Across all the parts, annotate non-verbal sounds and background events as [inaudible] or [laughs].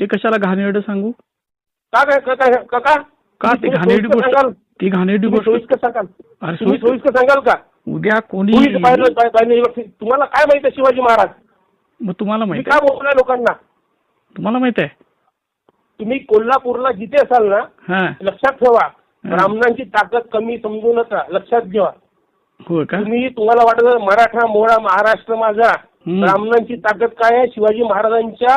ते कशाला घाणेरडं सांगू? का काय का काय का का? का ते घाणेरडी गोष्ट सांगाल. ती घाणेरडी तुम्ही गोष्ट सोयीस्कर सांगाल. अरे तुम्ही सोयीस्कर- सोयीस्कर सांगाल का? उद्या कोणी तुम्ही पाहिलं तुम्हाला काय माहिती आहे शिवाजी महाराज? मग तुम्हाला तुम्ही माहीत काय आहे. बोलताय लोकांना? तुम्हाला माहीत आहे. तुम्ही कोल्हापूरला जिथे असाल ना हा. लक्षात ठेवा. ब्राह्मणांची ताकद कमी समजू नका. लक्षात घ्या. हो का? तुम्ही तुम्हाला वाटत मराठा मोळा महाराष्ट्र माझा. हम्म. ब्राह्मणांची ताकद काय आहे? शिवाजी महाराजांच्या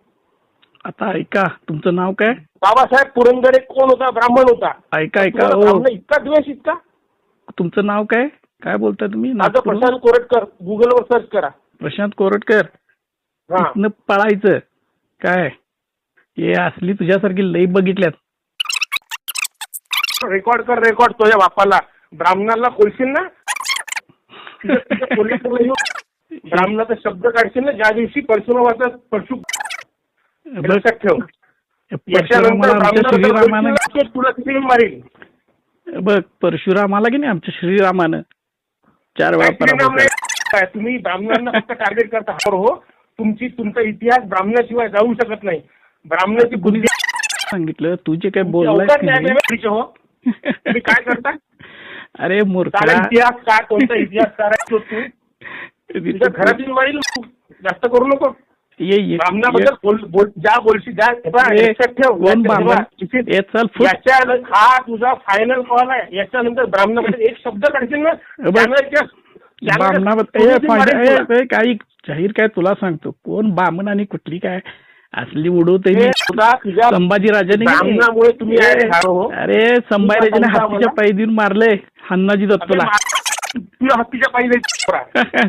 आता ऐका तुमचं नाव काय? बाबासाहेब पुरंदरे कोण होता? ब्राह्मण होता. ऐका ऐका तुम्हाला हो ब्राह्मण इतका द्वेष इतका? तुमचं नाव काय? काय बोलताय तुम्ही? माझं? प्रशांत कोरटकर. गुगलवर सर्च करा. प्रशांत कोरटकर? हा. इथनं पळायचं. काय? हे असली तुझ्यासारखी लई बघितल्यात. रेकॉर्ड कर रेकॉर्ड तुझ्या बापाला. ब्राह्मणाला खोलशील ना? कोल्हापूरला येऊन ब्राह्मणाचा शब्द काढशील ना? ज्या दिवशी परशुरामाचा परशु लक्षात ठेव. याच्यानंतर तुला मारेल बघ परशुरामाला की नाही आमच्या श्रीरामानं? चार वेळा तुम्ही ब्राह्मणांना फक्त टार्गेट करता. हो हो. तुमची तुमचा इतिहास ब्राह्मणाशिवाय जाऊ शकत नाही. ब्राह्मणाची बुद्धी सांगितलं तू जे काय बोललाय हो. काय करता? अरे मूर्खा. इतिहास काय कोणता इतिहास करायचो तू [laughs] तुझ्या घरातील मारील जास्त करू नको. ये ये ब्राह्मणाबद्दल बोल- बोल- ज्या बोलशी हे ठेव? हे हा तुझा फायनल कॉल आहे. याच्यानंतर ब्राह्मणाबद्दल एक शब्द काढशील ना? काही जाहीर काय तुला सांगतो. कोण बामण आणि कुठली काय? असली उडवते संभाजीराजाने? ब्राह्मणामुळे तुम्ही. अरे संभाजीराजाने संघाला- पायी देऊन मारले हन्नाजी दत्तला. तुला हत्तीच्या पाहिजे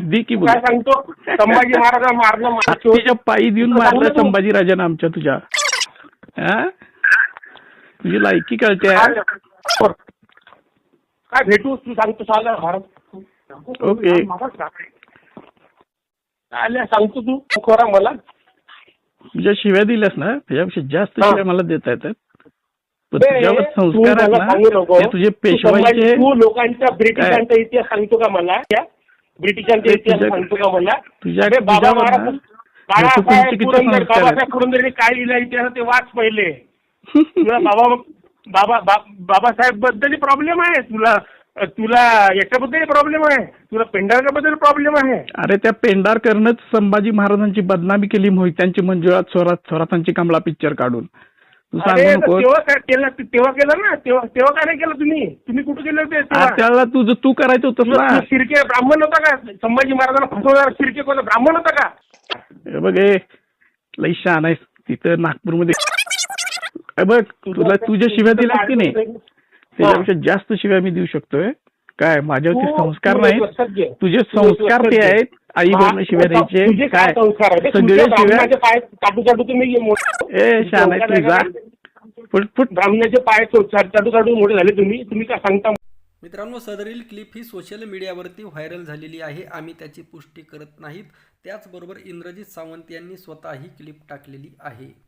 [laughs] दे की काय सांगतो? संभाजी महाराज मारणं मारलं. हत्तीच्या पायी देऊन मारलं सांगू नको. संभाजीराजाने आमच्या तुझ्या? तुझी लायकी कळते. काय भेटू? तू सांगतो चालेल भारत. ओके. आल्या सांगतो तू. खोरा मला. तुझ्या शिव्या दिल्यास ना त्याच्यापेक्षा जास्त. शिव्या मला देता येतात. तुझ्यावर संस्कार आहेत तुझे पेशवाईचे तू लोकांच्या ब्रिटिशांचा इतिहास सांगतो का मला? ब्रिटिशांचा इतिहास सांगतो का मला? तुझ्या- बाबा महाराज. बाबासाहेब पुरंदरेने काय लिहिलं इतिहास ते वाच पहिले. तुला बाबा बाबा बाबासाहेबबद्दल प्रॉब्लेम आहे. तुला तुला याच्याबद्दल प्रॉब्लेम आहे. तुला पेंढारकाबद्दल प्रॉब्लेम आहे. अरे त्या पेंढारकरनंच संभाजी महाराजांची बदनामी केली मोहित्यांची मंजुळात स्वरात स्वरातांची कमला पिक्चर काढून. तू तेव्हा काय केलं? तेव्हा केलं ना. तेव्हा तेव्हा काय नाही केलं तुम्ही? तुम्ही कुठे गेले होते तेव्हा? त्याला तुझं तू करायचं होतं ना तू शिर्के ब्राह्मण होता का? संभाजी महाराजांना फसवणारा शिर्के कोण? ब्राह्मण होता का? हे बघ हे लई शहाण आहेस. तिथं नागपूरमध्ये हे बघ तुला तुझ्या शिव्या दिल्यात की नाही? त्याच्यापेक्षा जास्त शिव्या मी देऊ शकतोय. काय माझ्यावरती तू- संस्कार नाही. तुझे संस्कार ते. आहेत. आई वडील शिव्या द्यायचे? तुझे काय सगळे शिव्या? तुम्ही ए आहे संस्कार तू जा. आहे का? Foot foot. ब्राह्मणाचे पाय चाटू चाटू मोठे झाले तुम्ही. तुम्ही काय सांगता? मित्रांनो सदरील क्लिप ही सोशल मीडियावरती व्हायरल झालेली आहे. आम्ही त्याची पुष्टी करत नाहीत. त्याचबरोबर इंद्रजित सावंत यांनी स्वतः ही क्लिप टाकलेली आहे.